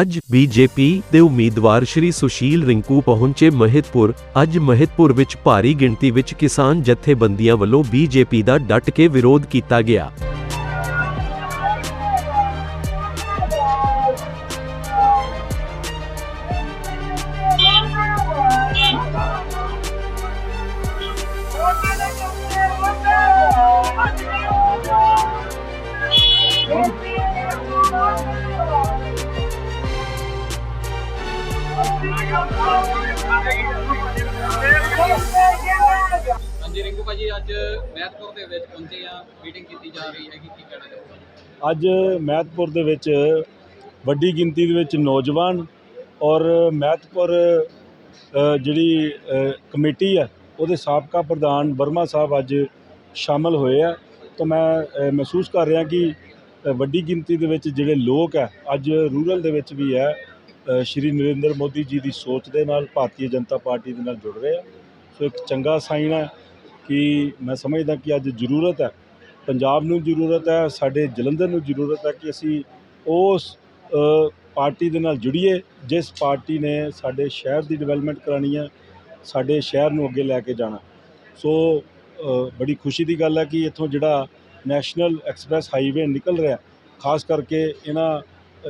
ਅੱਜ ਬੀਜੇਪੀ ਦੇ ਉਮੀਦਵਾਰ ਸ਼੍ਰੀ ਸੁਸ਼ੀਲ ਰਿੰਕੂ ਪਹੁੰਚੇ ਮਹਿਤਪੁਰ। ਅੱਜ ਮਹਿਤਪੁਰ ਵਿੱਚ ਭਾਰੀ ਗਿਣਤੀ ਵਿੱਚ ਕਿਸਾਨ ਜਥੇਬੰਦੀਆਂ ਵੱਲੋਂ ਬੀਜੇਪੀ ਦਾ ਡਟ ਕੇ ਵਿਰੋਧ ਕੀਤਾ ਗਿਆ। ਹਾਂਜੀ, ਰਿੰਕੂ ਭਾਜੀ, ਅੱਜ ਮਹਿਤਪੁਰ ਦੇ ਵਿੱਚ ਪਹੁੰਚੇ ਆ। ਮੀਟਿੰਗ ਕੀਤੀ ਜਾ ਰਹੀ ਹੈਗੀ, ਕੀ ਕਹਿਣਾ ਚਾਹੋਗੇ? ਅੱਜ ਮਹਿਤਪੁਰ ਦੇ ਵਿੱਚ ਵੱਡੀ ਗਿਣਤੀ ਦੇ ਵਿੱਚ ਨੌਜਵਾਨ ਔਰ ਮਹਿਤਪੁਰ ਜਿਹੜੀ ਕਮੇਟੀ ਹੈ ਉਹਦੇ ਸਾਬਕਾ ਪ੍ਰਧਾਨ ਵਰਮਾ ਸਾਹਿਬ ਅੱਜ ਸ਼ਾਮਲ ਹੋਏ ਆ। ਤਾਂ ਮੈਂ ਮਹਿਸੂਸ ਕਰ ਰਿਹਾ ਕਿ ਵੱਡੀ ਗਿਣਤੀ ਦੇ ਵਿੱਚ ਜਿਹੜੇ ਲੋਕ ਹੈ ਅੱਜ ਰੂਰਲ ਦੇ ਵਿੱਚ ਵੀ ਹੈ ਸ਼੍ਰੀ ਨਰਿੰਦਰ ਮੋਦੀ ਜੀ ਦੀ ਸੋਚ ਦੇ ਨਾਲ ਭਾਰਤੀ ਜਨਤਾ ਪਾਰਟੀ ਦੇ ਨਾਲ ਜੁੜ ਰਹੇ ਆ। ਸੋ ਇੱਕ ਚੰਗਾ ਸਾਈਨ ਹੈ ਕਿ ਮੈਂ ਸਮਝਦਾ ਕਿ ਅੱਜ ਜ਼ਰੂਰਤ ਹੈ, ਪੰਜਾਬ ਨੂੰ ਜ਼ਰੂਰਤ ਹੈ, ਸਾਡੇ ਜਲੰਧਰ ਨੂੰ ਜ਼ਰੂਰਤ ਹੈ ਕਿ ਅਸੀਂ ਉਸ ਪਾਰਟੀ ਦੇ ਨਾਲ ਜੁੜੀਏ, ਜਿਸ ਪਾਰਟੀ ਨੇ ਸਾਡੇ ਸ਼ਹਿਰ ਦੀ ਡਿਵੈਲਪਮੈਂਟ ਕਰਾਣੀ ਹੈ, ਸਾਡੇ ਸ਼ਹਿਰ ਨੂੰ ਅੱਗੇ ਲੈ ਕੇ ਜਾਣਾ। ਸੋ ਬੜੀ ਖੁਸ਼ੀ ਦੀ ਗੱਲ ਹੈ ਕਿ ਇੱਥੋਂ ਜਿਹੜਾ ਨੈਸ਼ਨਲ ਐਕਸਪ੍ਰੈਸ ਹਾਈਵੇ ਨਿਕਲ ਰਿਹਾ, ਖਾਸ ਕਰਕੇ ਇਹਨਾਂ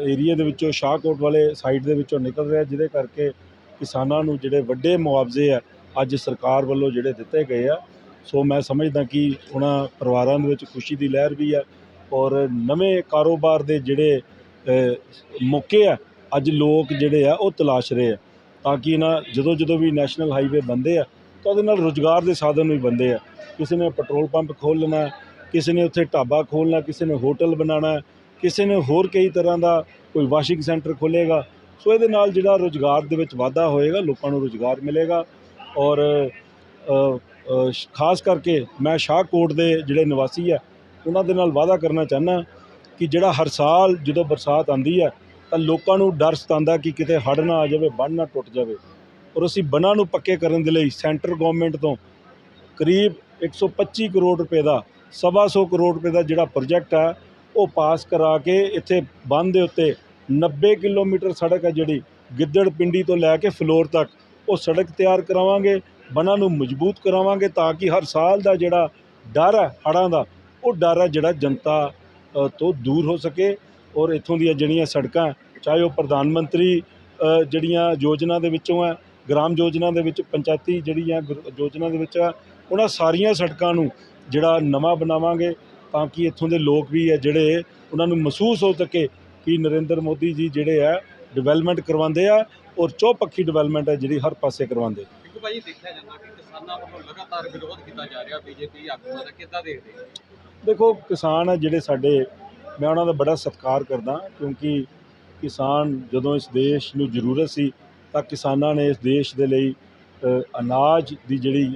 ਏਰੀਆ ਦੇ ਵਿੱਚੋਂ ਸ਼ਾਹਕੋਟ ਵਾਲੇ ਸਾਈਡ ਦੇ ਵਿੱਚੋਂ ਨਿਕਲ ਰਿਹਾ, ਜਿਹਦੇ ਕਰਕੇ ਕਿਸਾਨਾਂ ਨੂੰ ਜਿਹੜੇ ਵੱਡੇ ਮੁਆਵਜ਼ੇ ਆ, ਅੱਜ ਸਰਕਾਰ ਵੱਲੋਂ ਜਿਹੜੇ ਦਿੱਤੇ ਗਏ ਆ। ਸੋ ਮੈਂ ਸਮਝਦਾ ਕਿ ਉਹਨਾਂ ਪਰਿਵਾਰਾਂ ਦੇ ਵਿੱਚ ਖੁਸ਼ੀ ਦੀ ਲਹਿਰ ਵੀ ਹੈ ਔਰ ਨਵੇਂ ਕਾਰੋਬਾਰ ਦੇ ਜਿਹੜੇ ਮੌਕੇ ਆ, ਅੱਜ ਲੋਕ ਜਿਹੜੇ ਆ, ਉਹ ਤਲਾਸ਼ ਰਹੇ ਆ ਤਾਂ ਕਿ ਇਹਨਾਂ ਜਦੋਂ ਜਦੋਂ ਵੀ ਨੈਸ਼ਨਲ ਹਾਈਵੇ ਬੰਦੇ ਆ ਤਾਂ ਉਹਦੇ ਨਾਲ ਰੁਜ਼ਗਾਰ ਦੇ ਸਾਧਨ ਵੀ ਬੰਦੇ ਆ। ਕਿਸੇ ਨੇ ਪੈਟਰੋਲ ਪੰਪ ਖੋਲ੍ਹਣਾ, ਕਿਸੇ ਨੇ ਉੱਥੇ ਢਾਬਾ ਖੋਲ੍ਹਣਾ, ਕਿਸੇ ਨੇ ਹੋਟਲ ਬਣਾਉਣਾ ਕਿਸੇ ਨੇ ਹੋਰ ਕਈ ਤਰ੍ਹਾਂ ਦਾ ਕੋਈ ਵਾਸ਼ਿੰਗ ਸੈਂਟਰ ਖੋਲ੍ਹੇਗਾ, ਸੋ ਇਹਦੇ ਨਾਲ ਜਿਹੜਾ ਰੁਜ਼ਗਾਰ ਦੇ ਵਿੱਚ ਵਾਧਾ ਹੋਏਗਾ, ਲੋਕਾਂ ਨੂੰ ਰੁਜ਼ਗਾਰ ਮਿਲੇਗਾ ਔਰ ਖਾਸ ਕਰਕੇ ਮੈਂ ਸ਼ਾਹਕੋਟ ਦੇ ਜਿਹੜੇ ਨਿਵਾਸੀ ਆ, ਉਹਨਾਂ ਦੇ ਨਾਲ ਵਾਅਦਾ ਕਰਨਾ ਚਾਹੁੰਦਾ ਕਿ ਜਿਹੜਾ ਹਰ ਸਾਲ ਜਦੋਂ ਬਰਸਾਤ ਆਂਦੀ ਹੈ ਤਾਂ ਲੋਕਾਂ ਨੂੰ ਡਰ ਸਤਾਉਂਦਾ ਕਿ ਕਿਤੇ ਹੜ੍ਹ ਨਾ ਆ ਜਾਵੇ ਬੰਨ੍ਹ ਨਾ ਟੁੱਟ ਜਾਵੇ ਔਰ ਅਸੀਂ ਬੰਨਾਂ ਨੂੰ ਪੱਕੇ ਕਰਨ ਦੇ ਲਈ ਸੈਂਟਰ ਗਵਰਨਮੈਂਟ ਤੋਂ ਕਰੀਬ 125 ਕਰੋੜ ਰੁਪਏ ਦਾ, ਸਵਾ ਸੌ ਕਰੋੜ ਰੁਪਏ ਦਾ ਜਿਹੜਾ ਪ੍ਰੋਜੈਕਟ ਹੈ ਉਹ ਪਾਸ ਕਰਾ ਕੇ ਇੱਥੇ ਬੰਨ੍ਹ ਦੇ ਉੱਤੇ 90 ਕਿਲੋਮੀਟਰ ਸੜਕ ਹੈ ਜਿਹੜੀ ਗਿੱਦੜ ਪਿੰਡੀ ਤੋਂ ਲੈ ਕੇ ਫਲੋਰ ਤੱਕ। ਉਹ ਸੜਕ ਤਿਆਰ ਕਰਾਵਾਂਗੇ, ਬੰਨਾਂ ਨੂੰ ਮਜ਼ਬੂਤ ਕਰਾਵਾਂਗੇ ਤਾਂ ਕਿ ਹਰ ਸਾਲ ਦਾ ਜਿਹੜਾ ਡਰ ਹੈ ਹੜ੍ਹਾਂ ਦਾ, ਉਹ ਡਰ ਹੈ ਜਿਹੜਾ ਜਨਤਾ ਤੋਂ ਦੂਰ ਹੋ ਸਕੇ ਔਰ ਇੱਥੋਂ ਦੀਆਂ ਜਿਹੜੀਆਂ ਸੜਕਾਂ ਚਾਹੇ ਉਹ ਪ੍ਰਧਾਨ ਮੰਤਰੀ ਜਿਹੜੀਆਂ ਯੋਜਨਾ ਦੇ ਵਿੱਚੋਂ ਹੈ, ਗ੍ਰਾਮ ਯੋਜਨਾ ਦੇ ਵਿੱਚ, ਪੰਚਾਇਤੀ ਜਿਹੜੀਆਂ ਗੁਰ- ਯੋਜਨਾ ਦੇ ਵਿੱਚ ਆ ਉਹਨਾਂ ਸਾਰੀਆਂ ਸੜਕਾਂ ਨੂੰ ਜਿਹੜਾ ਨਵਾਂ ਬਣਾਵਾਂਗੇ। ਤਾਂ ਕਿ ਇੱਥੋਂ ਦੇ ਲੋਕ ਵੀ ਹੈ ਜਿਹੜੇ ਉਹਨਾਂ ਨੂੰ ਮਹਿਸੂਸ ਹੋ ਸਕੇ ਕਿ ਨਰਿੰਦਰ ਮੋਦੀ ਜੀ ਜਿਹੜੇ ਆ ਡਿਵੈਲਪਮੈਂਟ ਕਰਵਾਉਂਦੇ ਆ ਔਰ ਚੌਪੱਖੀ ਡਿਵੈਲਪਮੈਂਟ ਹੈ ਜਿਹੜੀ ਹਰ ਪਾਸੇ ਕਰਵਾਉਂਦੇ। ਰਿੰਕੂ ਭਾਜੀ ਦੇਖਿਆ ਜਾਂਦਾ ਕਿ ਕਿਸਾਨਾਂ ਵੱਲੋਂ ਲਗਾਤਾਰ ਵਿਰੋਧ ਕੀਤਾ ਜਾ ਰਿਹਾ ਬੀਜੇਪੀ ਆਗੂਆਂ ਦਾ ਕਿੱਦਾਂ ਦੇਖਦੇ ਹੋ? ਦੇਖੋ ਕਿਸਾਨ ਆ ਜਿਹੜੇ ਸਾਡੇ ਮੈਂ ਉਹਨਾਂ ਦਾ ਬੜਾ ਸਤਿਕਾਰ ਕਰਦਾ ਕਿਉਂਕਿ ਕਿਸਾਨ ਜਦੋਂ ਇਸ ਦੇਸ਼ ਨੂੰ ਜ਼ਰੂਰਤ ਸੀ ਤਾਂ ਕਿਸਾਨਾਂ ਨੇ ਇਸ ਦੇਸ਼ ਦੇ ਲਈ ਅਨਾਜ ਦੀ ਜਿਹੜੀ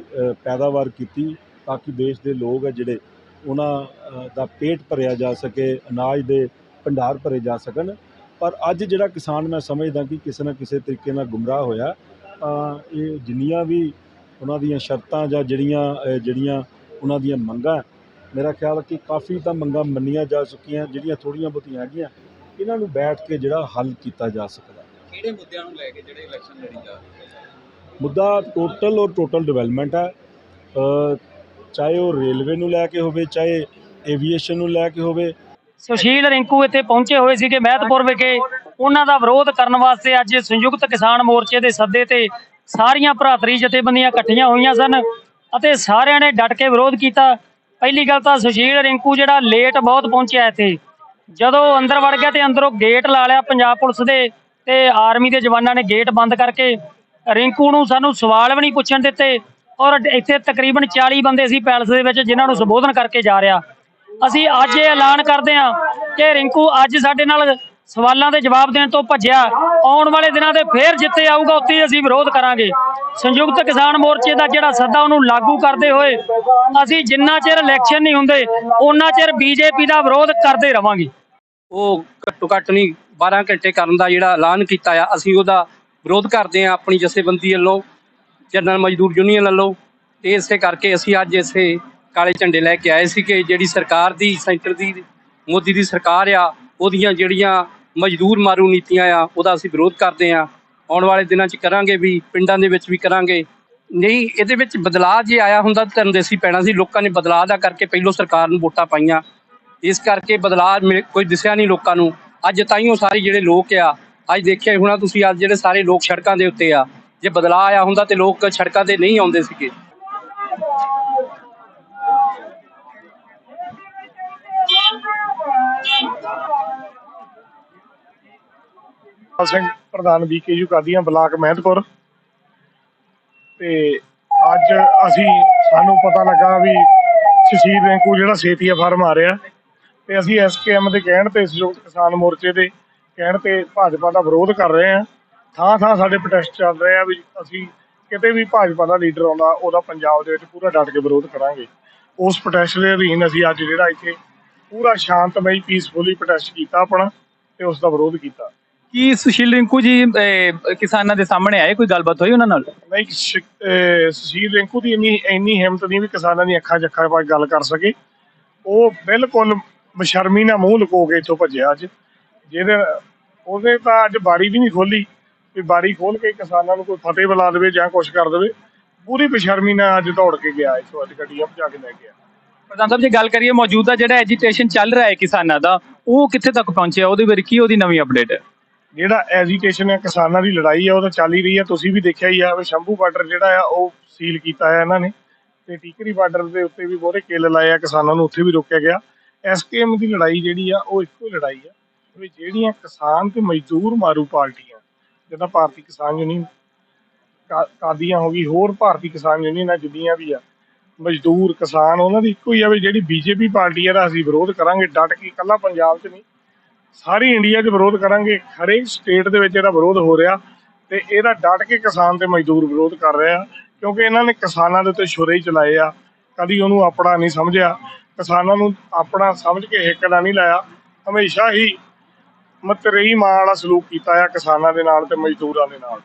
ਪੈਦਾਵਾਰ ਕੀਤੀ ਤਾਂ ਕਿ ਦੇਸ਼ ਦੇ ਲੋਕ ਆ ਜਿਹੜੇ ਉਹਨਾਂ ਦਾ ਪੇਟ ਭਰਿਆ ਜਾ ਸਕੇ ਅਨਾਜ ਦੇ ਭੰਡਾਰ ਭਰੇ ਜਾ ਸਕਣ। ਪਰ ਅੱਜ ਜਿਹੜਾ ਕਿਸਾਨ ਮੈਂ ਸਮਝਦਾ ਕਿ ਕਿਸੇ ਨਾ ਕਿਸੇ ਤਰੀਕੇ ਨਾਲ ਗੁੰਮਰਾਹ ਹੋਇਆ ਤਾਂ ਇਹ ਜਿੰਨੀਆਂ ਵੀ ਉਹਨਾਂ ਦੀਆਂ ਸ਼ਰਤਾਂ ਜਾਂ ਜਿਹੜੀਆਂ ਜਿਹੜੀਆਂ ਉਹਨਾਂ ਦੀਆਂ ਮੰਗਾਂ ਮੇਰਾ ਖਿਆਲ ਹੈ ਕਿ ਕਾਫੀ ਤਾਂ ਮੰਗਾਂ ਮੰਨੀਆਂ ਜਾ ਚੁੱਕੀਆਂ ਜਿਹੜੀਆਂ ਥੋੜ੍ਹੀਆਂ ਬਹੁਤੀਆਂ ਹੈਗੀਆਂ ਇਹਨਾਂ ਨੂੰ ਬੈਠ ਕੇ ਜਿਹੜਾ ਹੱਲ ਕੀਤਾ ਜਾ ਸਕਦਾ। ਕਿਹੜੇ ਮੁੱਦਿਆਂ ਨੂੰ ਲੈ ਕੇ ਜਿਹੜੇ ਇਲੈਕਸ਼ਨ ਲੜੀ ਜਾ ਰਹੇ ਮੁੱਦਾ ਟੋਟਲ ਔਰ ਟੋਟਲ ਡਿਵੈਲਪਮੈਂਟ ਹੈ। ਚਾਹੇ ਉਹ ਰੇਲਵੇ ਨੂੰ ਲੈ ਕੇ ਹੋਵੇ, ਚਾਹੇ ਏਵੀਏਸ਼ਨ ਨੂੰ ਲੈ ਕੇ ਹੋਵੇ। ਸੁਸ਼ੀਲ ਰਿੰਕੂ ਇੱਥੇ ਪਹੁੰਚੇ ਹੋਏ ਸੀਗੇ ਮਹਿਤਪੁਰ ਵਿਖੇ। ਉਹਨਾਂ ਦਾ ਵਿਰੋਧ ਕਰਨ ਵਾਸਤੇ ਅੱਜ ਸੰਯੁਕਤ ਕਿਸਾਨ ਮੋਰਚੇ ਦੇ ਸੱਦੇ ਤੇ ਸਾਰੀਆਂ ਭਰਾਤਰੀ ਜਥੇਬੰਦੀਆਂ ਇਕੱਠੀਆਂ ਹੋਈਆਂ ਸਨ ਅਤੇ ਸਾਰਿਆਂ ਨੇ ਡਟ ਕੇ ਵਿਰੋਧ ਕੀਤਾ। ਪਹਿਲੀ ਗੱਲ ਤਾਂ ਸੁਸ਼ੀਲ ਰਿੰਕੂ ਜਿਹੜਾ ਲੇਟ ਬਹੁਤ ਪਹੁੰਚਿਆ ਇੱਥੇ। ਜਦੋਂ ਅੰਦਰ ਵੜ ਗਿਆ ਤੇ ਅੰਦਰੋਂ ਗੇਟ ਲਾ ਲਿਆ ਪੰਜਾਬ ਪੁਲਿਸ ਦੇ ਤੇ ਆਰਮੀ ਦੇ ਜਵਾਨਾਂ ਨੇ ਗੇਟ ਬੰਦ ਕਰਕੇ। ਰਿੰਕੂ ਨੂੰ ਸਾਨੂੰ ਸਵਾਲ ਵੀ ਨਹੀਂ ਪੁੱਛਣ ਦਿੱਤੇ। ਔਰ ਇੱਥੇ ਤਕਰੀਬਨ 40 ਬੰਦੇ ਸੀ ਪੈਲਸ ਦੇ ਵਿੱਚ ਜਿਨ੍ਹਾਂ ਨੂੰ ਸੰਬੋਧਨ ਕਰਕੇ ਜਾ ਰਿਹਾ। ਅਸੀਂ ਅੱਜ ਇਹ ਐਲਾਨ ਕਰਦੇ ਹਾਂ ਕਿ ਰਿੰਕੂ ਅੱਜ ਸਾਡੇ ਨਾਲ ਸਵਾਲਾਂ ਦੇ ਜਵਾਬ ਦੇਣ ਤੋਂ ਭੱਜਿਆ। ਆਉਣ ਵਾਲੇ ਦਿਨਾਂ ਦੇ ਫੇਰ ਜਿੱਥੇ ਆਊਗਾ, ਉੱਥੇ ਅਸੀਂ ਵਿਰੋਧ ਕਰਾਂਗੇ। ਸੰਯੁਕਤ ਕਿਸਾਨ ਮੋਰਚੇ ਦਾ ਜਿਹੜਾ ਸੱਦਾ ਉਹਨੂੰ ਲਾਗੂ ਕਰਦੇ ਹੋਏ ਅਸੀਂ ਜਿੰਨਾ ਚਿਰ ਇਲੈਕਸ਼ਨ ਨਹੀਂ ਹੁੰਦੇ ਉਹਨਾਂ ਚਿਰ ਬੀਜੇਪੀ ਦਾ ਵਿਰੋਧ ਕਰਦੇ ਰਵਾਂਗੇ। ਉਹ ਘੱਟੋ ਘੱਟ ਨਹੀਂ 12 ਘੰਟੇ ਕਰਨ ਦਾ ਜਿਹੜਾ ਐਲਾਨ ਕੀਤਾ ਆ, ਅਸੀਂ ਉਹਦਾ ਵਿਰੋਧ ਕਰਦੇ ਆ ਆਪਣੀ ਜਥੇਬੰਦੀ ਵੱਲੋਂ। ਜਨਰਲ ਮਜ਼ਦੂਰ ਯੂਨੀਅਨ ਵੱਲੋਂ ਤੇ ਇਸੇ ਕਰਕੇ ਅਸੀਂ ਅੱਜ ਇਸੇ ਕਾਲੇ ਝੰਡੇ ਲੈ ਕੇ ਆਏ ਸੀ ਕਿ ਜਿਹੜੀ ਸਰਕਾਰ ਦੀ, ਸੈਂਟਰ ਦੀ, ਮੋਦੀ ਦੀ ਸਰਕਾਰ ਆ, ਉਹਦੀਆਂ ਜਿਹੜੀਆਂ ਮਜ਼ਦੂਰ ਮਾਰੂ ਨੀਤੀਆਂ ਆ, ਉਹਦਾ ਅਸੀਂ ਵਿਰੋਧ ਕਰਦੇ ਆ। ਆਉਣ ਵਾਲੇ ਦਿਨਾਂ 'ਚ ਕਰਾਂਗੇ ਵੀ, ਪਿੰਡਾਂ ਦੇ ਵਿੱਚ ਵੀ ਕਰਾਂਗੇ। ਨਹੀਂ, ਇਹਦੇ ਵਿੱਚ ਬਦਲਾਅ ਜੇ ਆਇਆ ਹੁੰਦਾ ਤਾਂ ਧਰਮਦੇਸੀ ਪੈਣਾ ਸੀ। ਲੋਕਾਂ ਨੇ ਬਦਲਾਅ ਦਾ ਕਰਕੇ ਪਹਿਲੋਂ ਸਰਕਾਰ ਨੂੰ ਵੋਟਾਂ ਪਾਈਆਂ। ਇਸ ਕਰਕੇ ਬਦਲਾਅ ਮਿਲ- ਕੋਈ ਦਿਸਿਆ ਨਹੀਂ ਲੋਕਾਂ ਨੂੰ। ਅੱਜ ਤਾਈਓ ਸਾਰੇ ਜਿਹੜੇ ਲੋਕ ਆ, ਅੱਜ ਦੇਖਿਆ ਹੋਣਾ ਤੁਸੀਂ, ਅੱਜ ਜਿਹੜੇ ਸਾਰੇ ਲੋਕ ਸੜਕਾਂ ਦੇ ਉੱਤੇ ਆ ਜੇ ਬਦਲਾਅ ਆਇਆ ਹੁੰਦਾ ਤੇ ਲੋਕ ਸੜਕਾਂ ਤੇ ਨਹੀਂ ਆਉਂਦੇ ਸੀਗੇ। ਸਿੰਘ, ਪ੍ਰਧਾਨ ਬੀਕੇਯੂ ਕਾਦੀਆਂ, ਬਲਾਕ ਮਹਿਤਪੁਰ ਤੇ ਅੱਜ ਅਸੀਂ, ਸਾਨੂੰ ਪਤਾ ਲੱਗਾ ਵੀ ਸ਼ਸ਼ੀਰ ਰੈਂਕੂ ਜਿਹੜਾ ਸੇਤੀਆ ਫਾਰਮ ਆ ਰਿਹਾ ਤੇ ਅਸੀਂ ਐਸਕੇਐਮ ਦੇ ਕਹਿਣ ਤੇ ਸੰਯੁਕਤ ਕਿਸਾਨ ਮੋਰਚੇ ਦੇ ਕਹਿਣ ਤੇ ਭਾਜਪਾ ਦਾ ਵਿਰੋਧ ਕਰ ਰਹੇ ਹਾਂ। ਥਾਂ ਥਾਂ ਸਾਡੇ ਪ੍ਰੋਟੈਸਟ ਚੱਲ ਰਹੇ ਆ ਵੀ ਅਸੀਂ ਕਿਤੇ ਵੀ ਭਾਜਪਾ ਦਾ ਲੀਡਰ ਆਉਂਦਾ ਉਹਦਾ ਪੰਜਾਬ ਦੇ ਵਿੱਚ ਪੂਰਾ ਡਟ ਕੇ ਵਿਰੋਧ ਕਰਾਂਗੇ। ਉਸ ਪ੍ਰੋਟੈਸਟ ਦੇ ਅਧੀਨ ਅਸੀਂ ਅੱਜ ਜਿਹੜਾ ਇੱਥੇ ਪੂਰਾ ਸ਼ਾਂਤਮਈ ਪੀਸਫੁਲੀ ਪ੍ਰੋਟੈਸਟ ਕੀਤਾ ਆਪਣਾ ਤੇ ਉਸ ਦਾ ਵਿਰੋਧ ਕੀਤਾ। ਕੀ ਸੁਸ਼ੀਲ ਰਿੰਕੂ ਜੀ ਕਿਸਾਨਾਂ ਦੇ ਸਾਹਮਣੇ ਆਏ? ਕੋਈ ਗੱਲਬਾਤ ਹੋਈ ਉਹਨਾਂ ਨਾਲ? ਨਹੀਂ ਸੁਸ਼ੀਲ ਰਿੰਕੂ ਦੀ ਇੰਨੀ ਇੰਨੀ ਹਿੰਮਤ ਨਹੀਂ ਵੀ ਕਿਸਾਨਾਂ ਦੀਆਂ ਅੱਖਾਂ ਅੱਖਾਂ ਪਾ ਗੱਲ ਕਰ ਸਕੇ। ਉਹ ਬਿਲਕੁਲ ਬਸ਼ਰਮੀ ਨਾਲ ਮੂੰਹ ਲੁਕੋ ਕੇ ਇੱਥੋਂ ਭੱਜਿਆ ਅੱਜ। ਜਿਹਦੇ ਉਹਨੇ ਤਾਂ ਅੱਜ ਬਾਰੀ ਵੀ ਨਹੀਂ ਖੋਲੀ ਵੀ ਬਾਰੀ ਖੋਲ ਕੇ ਕਿਸਾਨਾਂ ਨੂੰ ਕੋਈ ਫਤਿਹ ਬੁਲਾ ਦੇਵੇ ਜਾਂ ਕੁਝ ਕਰ ਦੇਵੇ ਪੂਰੀ ਬਸ਼ਰਮੀ ਨਾਲ ਅੱਜ ਦੌੜ ਕੇ ਗਿਆ ਇੱਥੋਂ ਅੱਜ ਗੱਡੀਆਂ ਭਜਾ ਕੇ ਲੈ ਗਿਆ ਪ੍ਰਧਾਨ ਸਾਹਿਬ ਜੇ ਗੱਲ ਕਰੀਏ ਮੌਜੂਦਾ ਜਿਹੜਾ ਐਜੀਟੇਸ਼ਨ ਚੱਲ ਰਿਹਾ ਹੈ ਕਿਸਾਨਾਂ ਦਾ ਉਹ ਕਿੱਥੇ ਤੱਕ ਪਹੁੰਚਿਆ? ਉਹਦੇ ਬਾਰੇ ਕੀ ਉਹਦੀ ਨਵੀਂ ਅਪਡੇਟ ਹੈ? ਜਿਹੜਾ ਐਜੀਟੇਸ਼ਨ ਹੈ ਕਿਸਾਨਾਂ ਦੀ ਲੜਾਈ ਹੈ ਉਹ ਤਾਂ ਚੱਲ ਹੀ ਰਹੀ ਹੈ। ਤੁਸੀਂ ਵੀ ਦੇਖਿਆ ਹੀ ਆ ਵੀ ਸ਼ੰਭੂ ਬਾਰਡਰ ਜਿਹੜਾ ਆ ਉਹ ਸੀਲ ਕੀਤਾ ਹੈ ਇਹਨਾਂ ਨੇ। ਤੇ ਟੀਕਰੀ ਬਾਰਡਰ ਦੇ ਉੱਤੇ ਵੀ ਬਹੁਤੇ ਕਿੱਲ ਲਾਏ ਆ ਕਿਸਾਨਾਂ ਨੂੰ ਉੱਥੇ ਵੀ ਰੋਕਿਆ ਗਿਆ। ਐਸਕੇਐਮ ਦੀ ਲੜਾਈ ਜਿਹੜੀ ਆ ਉਹ ਇੱਕੋ ਹੀ ਲੜਾਈ ਆ ਵੀ ਜਿਹੜੀਆਂ ਕਿਸਾਨ ਤੇ ਮਜ਼ਦੂਰ ਮਾਰੂ ਪਾਰਟੀਆਂ ਜਿੱਦਾਂ ਭਾਰਤੀ ਕਿਸਾਨ ਯੂਨੀਅਨ, ਕਾ- ਕਾਦੀਆਂ ਹੋ ਗਈ, ਹੋਰ ਭਾਰਤੀ ਕਿਸਾਨ ਯੂਨੀਅਨਾਂ ਜਿੰਨੀਆਂ ਵੀ ਆ। ਮਜ਼ਦੂਰ ਕਿਸਾਨ, ਉਹਨਾਂ ਦੀ ਇੱਕੋ ਹੀ ਆ ਵੀ ਜਿਹੜੀ ਬੀਜੇਪੀ ਪਾਰਟੀ ਆ ਦਾ ਅਸੀਂ ਵਿਰੋਧ ਕਰਾਂਗੇ, ਡਟ ਕੇ ਇਕੱਲਾ ਪੰਜਾਬ 'ਚ ਨਹੀਂ। ਸਾਰੀ ਇੰਡੀਆ 'ਚ ਵਿਰੋਧ ਕਰਾਂਗੇ, ਹਰੇਕ ਸਟੇਟ ਦੇ ਵਿੱਚ ਇਹਦਾ ਵਿਰੋਧ ਹੋ ਰਿਹਾ ਤੇ ਇਹਦਾ ਡਟ ਕੇ ਕਿਸਾਨ ਤੇ ਮਜ਼ਦੂਰ ਵਿਰੋਧ ਕਰ ਰਹੇ ਆ, ਕਿਉਂਕਿ ਇਹਨਾਂ ਨੇ ਕਿਸਾਨਾਂ ਦੇ ਉੱਤੇ ਛੁਰੇ ਹੀ ਚਲਾਏ ਆ। ਕਦੀ ਉਹਨੂੰ ਆਪਣਾ ਨਹੀਂ ਸਮਝਿਆ, ਕਿਸਾਨਾਂ ਨੂੰ ਆਪਣਾ ਸਮਝ ਕੇ ਹਿੱਕ ਨਹੀਂ ਲਾਇਆ। ਹਮੇਸ਼ਾ ਹੀ ਮਤਰੇਈ ਮਾਂ ਵਾਲਾ ਸਲੂਕ ਕੀਤਾ ਆ ਕਿਸਾਨਾਂ ਦੇ ਨਾਲ ਤੇ ਮਜ਼ਦੂਰਾਂ ਦੇ ਨਾਲ।